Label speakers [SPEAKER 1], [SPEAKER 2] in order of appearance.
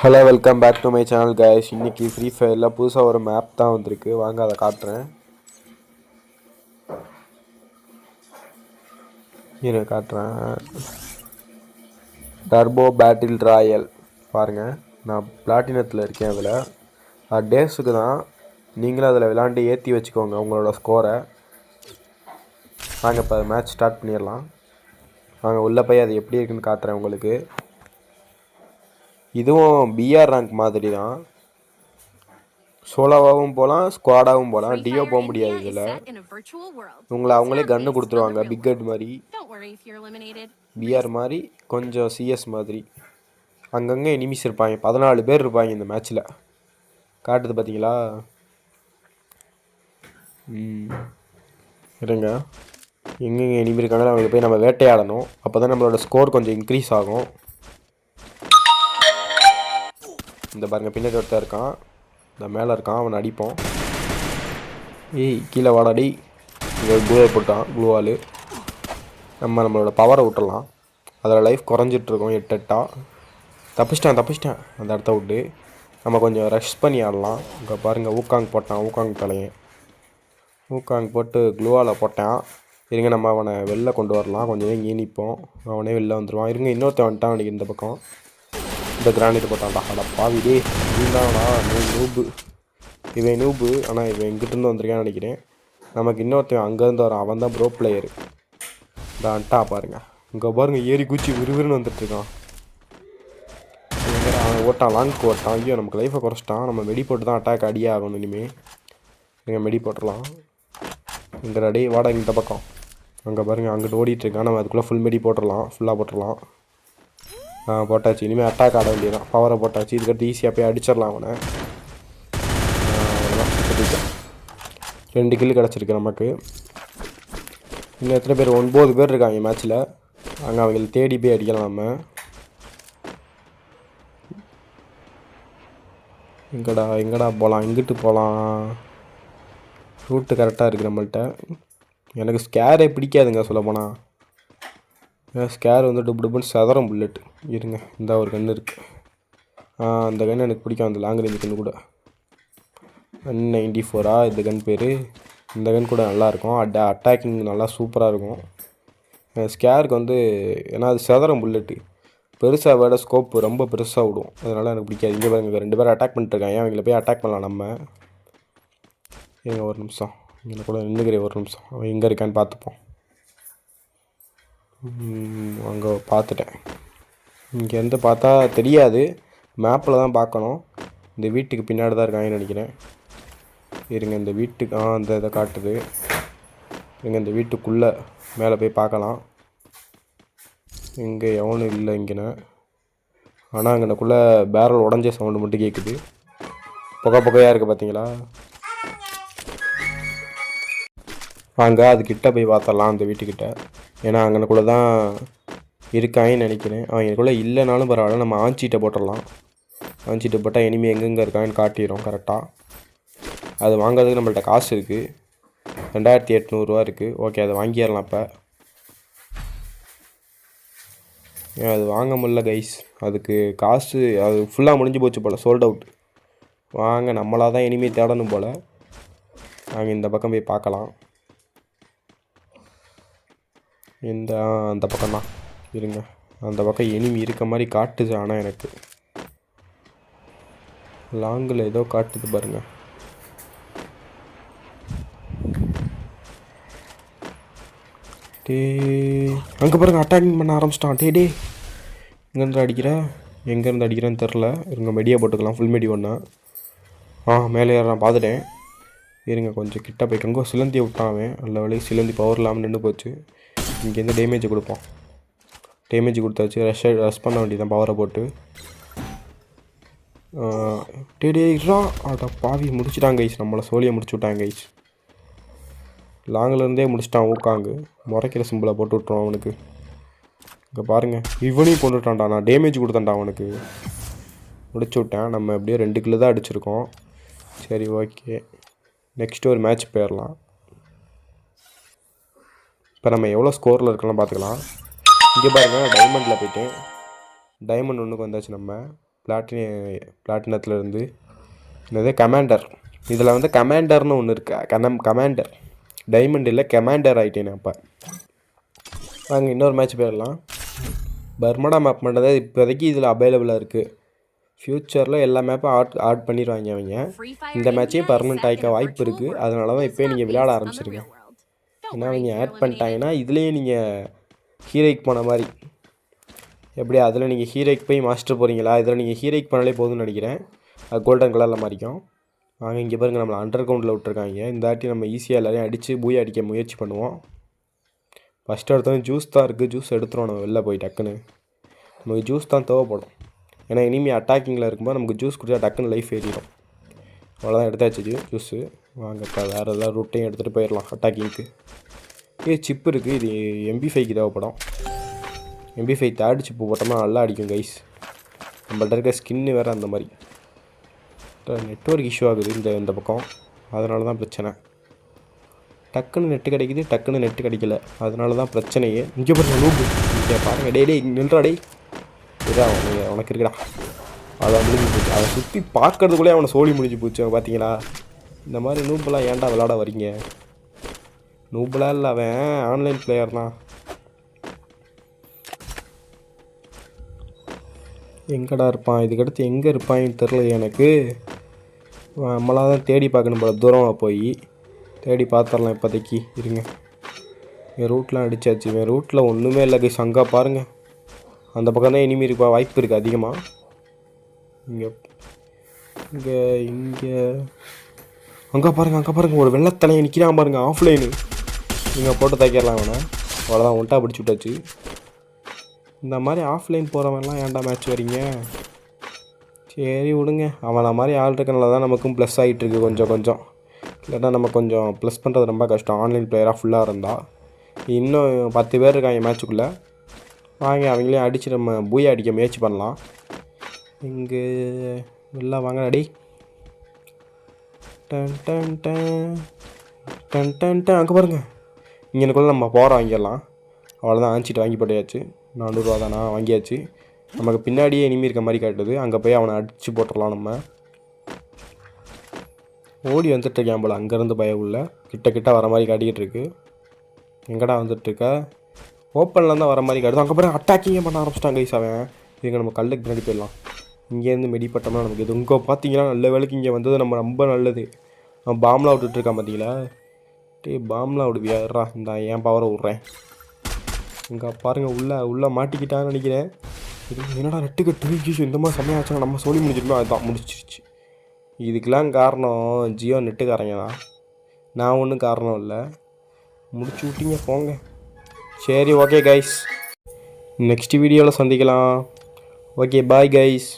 [SPEAKER 1] Hello welcome back to my channel guys இன்னைக்கு free ஃபயரில் புதுசாக ஒரு மேப் தான் வந்திருக்கு. வாங்க அதை காட்டுறேன். இரு காட்டுறேன். டர்போ பேட்டில் ராயல் பாருங்கள் நான் பிளாட்டினத்தில் இருக்கேன் அதில். அது டேஸுக்கு தான். நீங்களும் அதில் விளாண்டு ஏற்றி வச்சுக்கோங்க உங்களோட ஸ்கோரை வாங்க இப்போ மேட்ச் ஸ்டார்ட் பண்ணிடலாம். வாங்க உள்ளே போய் அது எப்படி இருக்குன்னு காட்டுறேன் உங்களுக்கு. இதுவும் பிஆர் ரேங்க் மாதிரி தான் சோலோவாகவும் போகலாம் ஸ்குவாடாகவும் போகலாம் டியோ போக முடியாது இதில். உங்களை அவங்களே கன்று கொடுத்துருவாங்க பிக் ஹெட் மாதிரி. பிஆர் மாதிரி கொஞ்சம் சிஎஸ் மாதிரி. அங்கங்கே எனிமிஸ் இருப்பாங்க பதினாலு பேர் இருப்பாங்க இந்த மேட்ச்சில் காட்டுது பார்த்தீங்களா இருங்க. எங்கெங்கே எனிமி இருக்காங்களோ அவங்களுக்கு போய் நம்ம வேட்டையாடணும். அப்போ தான் நம்மளோட ஸ்கோர் கொஞ்சம் இன்க்ரீஸ் ஆகும். இந்த பாருங்கள் பின்னாடி ஒருத்தன் இருக்கான். இந்த மேலே இருக்கான் அவனை அடிப்போம். ஏய் கீழே வாடாடி இங்கே க்ளூவை போட்டான் க்ளூவால் நம்ம நம்மளோட பவரை விட்டுடலாம் அதில் லைஃப் குறைஞ்சிட்ருக்கோம் எட்டு எட்டாக தப்பிச்சிட்டான் தப்பிச்சிட்டான். அந்த இடத்த விட்டு நம்ம கொஞ்சம் ரஷ் பண்ணி ஆடலாம். இங்கே பாருங்கள் ஊக்காங் போட்டான் ஊக்காங் தலையன் ஊக்காங் போட்டு க்ளூவால் போட்டான். இருங்க நம்ம அவனை வெளில கொண்டு வரலாம். கொஞ்சம் இங்கே நிற்போம் அவனே வெளில வந்துடுவான் இருங்க இன்னொருத்தன் வந்துட்டான் அவனுக்கு இந்த பக்கம். இந்த கிரானைட் போட்டான்டா அட பாவிடே இருந்தானா நீ நூபு இவன் நூபு ஆனால் இவன் இங்கிட்டிருந்து வந்திருக்கான்னு நினைக்கிறேன். நமக்கு இன்னொருத்தவன் அங்கேருந்து வரான் அவன் தான் ப்ரோ பிளேயரு இந்த அன்ட்டா பாருங்க. இங்கே பாருங்கள் ஏறி குச்சி விறுவிறுன்னு வந்துட்டுருக்கான் அவன் ஓட்டான் லாங்க்கு ஓட்டான். ஐயோ நமக்கு லைஃப்பை குறைச்சிட்டான். நம்ம மெடி போட்டு தான் அட்டாக் அடியே ஆகணும் இனிமேல் நீங்கள் மெடி போட்டுடலாம். இந்த ரெடி வாடகை இந்த பக்கம். அங்கே பாருங்கள் அங்கிட்டு ஓடிட்டுருக்கான் நம்ம அதுக்குள்ளே ஃபுல் மெடி போட்டுடலாம் ஃபுல்லாக போட்டுடலாம். போட்டாச்சு. இனிமேல் அட்டாக் ஆட வேண்டியதான் பவரை போட்டாச்சு. இதுக்கடுத்து ஈஸியாக போய் அடிச்சிடலாம் அவனை. ரெண்டு கில்லு கிடச்சிருக்கு நமக்கு. இன்னும் எத்தனை பேர்? ஒன்பது பேர் இருக்காங்க மேட்ச்சில் அங்கே அவங்கள தேடி போய் அடிக்கலாம் நம்ம. எங்கடா எங்கடா போகலாம் எங்கிட்டு போகலாம் ரூட்டு கரெக்டாக இருக்குது நம்மள்ட்ட. எனக்கு ஸ்கேரே பிடிக்காதுங்க சொல்லப்போனால் ஸ்கேர் வந்து டுப்பு டுப்புன்னு சதுரம் புல்லட் இருங்க இந்த ஒரு கன்று இருக்குது அந்த கன் எனக்கு பிடிக்கும் அந்த லாங் ரேஞ்ச் கன்று கூட. ஒன் நைன்டி ஃபோரா இந்த கன் பேர். இந்த கன் கூட நல்லாயிருக்கும் அட் அட்டாக்கிங் நல்லா சூப்பராக இருக்கும். ஸ்கேருக்கு வந்து ஏன்னா அது சதுரம் புல்லட்டு பெருசாக விட ஸ்கோப் ரொம்ப பெருசாக விடும். அதனால் எனக்கு பிடிக்காது. இங்கே பாருங்க ரெண்டு பேரும் அட்டாக் பண்ணிட்டுருக்காங்க. அவங்கள போய் அட்டாக் பண்ணலாம் நம்ம? இருங்க ஒரு நிமிஷம். இங்கே கூட நின்றுக்கிறேன் ஒரு நிமிஷம். அவன் எங்கே இருக்கான்னு பார்த்துப்போம். அங்கே பார்த்துட்டேன். இங்கேருந்து பார்த்தா தெரியாது. மேப்பில் தான் பார்க்கணும். இந்த வீட்டுக்கு பின்னாடி தான் இருக்காங்கன்னு நினைக்கிறேன். இருங்க இந்த வீட்டுக்கு ஆ அந்த இதை காட்டுது. இருங்க இந்த வீட்டுக்குள்ளே மேலே போய் பார்க்கலாம். இங்கே எவனும் இல்லை இங்கேன. ஆனால் அங்கனக்குள்ளே பேரல் உடஞ்ச சவுண்டு மட்டும் கேட்குது புகை புகையாக இருக்குது பார்த்தீங்களா வாங்க அது போய் பார்த்தரலாம் அந்த வீட்டுக்கிட்ட. ஏன்னா அங்கனக்குள்ளே தான் இருக்காங்கன்னு நினைக்கிறேன். அவன் எனக்குள்ளே இல்லைனாலும் பரவாயில்ல நம்ம ஆஞ்சிட்ட போட்டுடலாம். ஆஞ்சிட்ட போட்டால் இனிமேல் எங்கெங்கே இருக்கான்னு காட்டிடும் கரெக்டாக அது வாங்குறதுக்கு நம்மள்ட்ட காசு இருக்குது ரெண்டாயிரத்தி எட்நூறுரூவா இருக்குது ஓகே அதை வாங்கிடலாம் இப்போ அது வாங்க முடில கைஸ் அதுக்கு காசு அது ஃபுல்லாக முடிஞ்சு போச்சு போல் சோல்ட் அவுட் வாங்க நம்மளாக தான் இனிமேல் தேடணும் போல். நாங்கள் இந்த பக்கம் போய் பார்க்கலாம். இந்த அந்த பக்கம் தான் இருங்க. அந்த பக்கம் எனிமி இருக்க மாதிரி காட்டுது ஆனால் எனக்கு. லாங்கில் ஏதோ காட்டுது பாருங்கள் டே. அங்கே பாருங்கள் அட்டாக் பண்ண ஆரம்பிச்சிட்டான். டே டே. எங்கேருந்து அடிக்கிற? எங்கேருந்து அடிக்கிறேன்னு தெரில. இருங்க மெடியா போட்டுக்கலாம். ஃபுல் மெடி ஒன்றா ஆ மேலே ஏறான் பார்த்துட்டேன். இருங்க கொஞ்சம் கிட்ட போய். எங்கோ சிலந்தி விட்டான் அவன். நல்ல வழி சிலந்தி பவர் இல்லாமல் நின்று போச்சு. இங்கேருந்து டேமேஜ் கொடுப்போம் டேமேஜ் கொடுத்தாச்சு. ரஷ் ரஷ் பண்ண வேண்டியதான் பவரை போட்டு. ஆ, டே அட பாவி முடிச்சுட்டாங்க ஐஸ் நம்மளை சோழியை முடிச்சு விட்டாங்க ஐஸ் லாங்கிலேருந்தே முடிச்சிட்டான் ஊக்காங்கு முறைக்கிற சிம்பிளை போட்டு விட்ருவான் அவனுக்கு. இங்கே பாருங்கள் இவனையும் கொண்டுட்டான்டா. நான் டேமேஜ் கொடுத்தேன்டா அவனுக்கு. முடிச்சு விட்டேன். நம்ம எப்படியோ ரெண்டு கிலோ தான் அடிச்சிருக்கோம். சரி ஓகே நெக்ஸ்ட்டு ஒரு மேட்ச் போயிடலாம் இப்போ நம்ம எவ்வளோ ஸ்கோரில் இருக்கலாம் பார்த்துக்கலாம் இங்கே பாருங்கள் டைமண்டில் போயிட்டேன் டைமண்ட் ஒன்றுக்கு வந்தாச்சு நம்ம. பிளாட்டினி பிளாட்டினத்துலேருந்து என்னது கமாண்டர் இதில் வந்து கமாண்டர்னு ஒன்று இருக்கு. கனம் கமாண்டர் டைமண்ட் இல்லை கமாண்டர் ஆகிட்டேன் அப்போ. வாங்க இன்னொரு மேட்ச் போயிடலாம். பர்மடா மேப் மட்டும் தான் இப்போதைக்கு இதில் அவைலபிளாக இருக்குது ஃப்யூச்சரில் எல்லா மேப்பும் ஆட் ஆட் பண்ணிடுவாங்க அவங்க. இந்த மேட்சையும் பர்மனெண்ட் ஆகிக்க வாய்ப்பு இருக்குது அதனால தான் இப்போயே நீங்கள் விளையாட ஆரம்பிச்சிருங்க. ஏன்னா அவங்க ஆட் பண்ணிட்டாங்கன்னா இதுலேயே நீங்கள் ஹீரோய்க்கு போன மாதிரி. எப்படி அதில் நீங்கள் ஹீரோய்க்கு போய் மாஸ்டர் போகிறீங்களா இதில் நீங்கள் ஹீரோய்க்கு பண்ணாலே போதும்னு நினைக்கிறேன். அது கோல்டன் கலரில் மாறிக்கும். வாங்க இங்கே பாருங்கள் நம்மளை அண்டர் கிரவுண்டில் விட்டுருக்காங்க. இந்த வாட்டி நம்ம ஈஸியாக எல்லாரையும் அடித்து பூயை அடிக்க முயற்சி பண்ணுவோம். ஃபஸ்ட்டு எடுத்தோம் ஜூஸ் தான் இருக்குது ஜூஸ் எடுத்துருவோம் நம்ம வெளில போய் டக்குன்னு. நமக்கு ஜூஸ் தான் தேவைப்படும். ஏன்னா இனிமேல் அட்டாக்கிங்கில் இருக்கும்போது நமக்கு ஜூஸ் குடிச்சா டக்குன்னு லைஃப் ஏறிடும். அவ்வளோதான் எடுத்தாச்சு ஜூஸு வாங்க வேறு ஏதாவது ரூட்டையும் எடுத்துகிட்டு போயிடலாம் அட்டாக்கிங்க்கு ஏ சிப் இருக்குது இது எம்பி ஃபைவ்க்கு தேவைப்படும் எம்பி ஃபைவ் தேர்ட் சிப்பு போட்டோம்னா நல்லா அடிக்கும் கைஸ் நம்மள்ட்ட இருக்க ஸ்கின்னு வேறு அந்த மாதிரி. நெட்ஒர்க் இஷ்யூ ஆகுது இந்த இந்த பக்கம். அதனால தான் பிரச்சனை. டக்குன்னு நெட்டு கிடைக்குது டக்குன்னு நெட்டு கிடைக்கல. அதனால தான் பிரச்சனையே. இங்கே பாருங்க லூப் இங்கே பாருங்கள் டே டேய் நின்றா டேய். இதா உனக்கு உனக்கு இருக்குடா. அதை முடிஞ்சு போச்சு. அதை சுற்றி பார்க்கறதுக்குள்ளே அவனை சோழி முடிஞ்சு போச்சு பார்த்தீங்களா இந்த மாதிரி நூம்பெல்லாம் ஏன்டா விளாட வரீங்க? நூபலாக இல்லை அவன் ஆன்லைன் பிளேயர் தான். எங்கடா இருப்பான்? இதுக்கடுத்து எங்கே இருப்பான்னு தெரில எனக்கு. நம்மளாக தான் தேடி பார்க்கணும் போல தூரமாக போய். தேடி பார்த்துடலாம் இப்போதைக்கு. இருங்க. என் ரூட்லாம் அடித்தாச்சு என் ரூட்டில் ஒன்றுமே இல்லை கைஸ் அங்கே பாருங்கள் அந்த பக்கம் தான் இனிமே இருப்பா வாய்ப்பு இருக்குது அதிகமாக இங்கே இங்கே இங்கே. அங்கே பாருங்கள் அங்கே பாருங்கள் ஒரு வெள்ளத்தலையை நிற்கிறான் பாருங்கள் ஆஃப்லைனு இங்கே போட்டு தைக்கிடலாம் அவனை அவ்வளோதான் ஒன்ட்டா பிடிச்சி விட்டாச்சு. இந்த மாதிரி ஆஃப்லைன் போகிறவன்லாம் ஏன்டா மேட்ச் வரீங்க சரி விடுங்க. அவனை மாதிரி ஆள் இருக்கனால தான் நமக்கும் ப்ளஸ் ஆகிட்டு இருக்கு கொஞ்சம் கொஞ்சம். இல்லைன்னா நம்ம கொஞ்சம் ப்ளஸ் பண்ணுறது ரொம்ப கஷ்டம். ஆன்லைன் பிளேயராக ஃபுல்லாக இருந்தால் இன்னும் பத்து பேர் இருக்காங்க மேட்ச்சுக்குள்ளே வாங்க அவங்களையும் அடித்து நம்ம பூயை அடிக்க முயற்சி பண்ணலாம். இங்கே வெளில வாங்க அடி டன் டன் டன். டன் டன் டன். அங்கே பாருங்கள் இங்கனுக்குள்ளே நம்ம போகிறோம் வாங்கிடலாம். அவ்வளோதான் ஆன்சிட்டு வாங்கி போட்டியாச்சு நானூறுரூவா தானா வாங்கியாச்சு. நமக்கு பின்னாடியே இனிமே இருக்க மாதிரி காட்டுது. அங்கே போய் அவனை அடித்து போட்டுடலாம் நம்ம. ஓடி வந்துட்டு இருக்கேன் போல் அங்கேருந்து பயம் உள்ள கிட்ட கிட்ட வர மாதிரி காட்டிக்கிட்டு இருக்கு. எங்கடா வந்துட்டுருக்க ஓப்பனில் தான் வர மாதிரி காட்டுது. அங்கே போய் அட்டாக்கிங்கே பண்ண ஆரம்பிச்சிட்டாங்க கைஸ் அவன். இதுங்க நம்ம கல்லுக்கு பின்னாடி போயிடலாம். இங்கேருந்து மெடிப்பட்டோம்னா நமக்கு இது இங்கே பார்த்தீங்கன்னா நல்ல வேலைக்கு இங்கே வந்தது நம்ம ரொம்ப நல்லது. அவன் விட்டுட்ருக்கான் பார்த்தீங்களா டே பாம்லாம் விடுவியாரா இந்த என் பவரை விட்றேன். இங்கே பாருங்கள் உள்ளே உள்ளே மாட்டிக்கிட்டான்னு நினைக்கிறேன். இது என்னடா ரெட்டு கட்டு? ஐயோ இந்த மாதிரி சமயம் நம்ம சொல்லி முடிஞ்சிருந்தோம் அதுதான் முடிச்சிருச்சு இதுக்கெலாம் காரணம் ஜியோ நெட்டுக்காரங்க தான். நான் ஒன்றும் காரணம் இல்லை. முடிச்சு விட்டீங்க போங்க. சரி ஓகே கைஸ் நெக்ஸ்ட் வீடியோவில் சந்திக்கலாம். Okay bye guys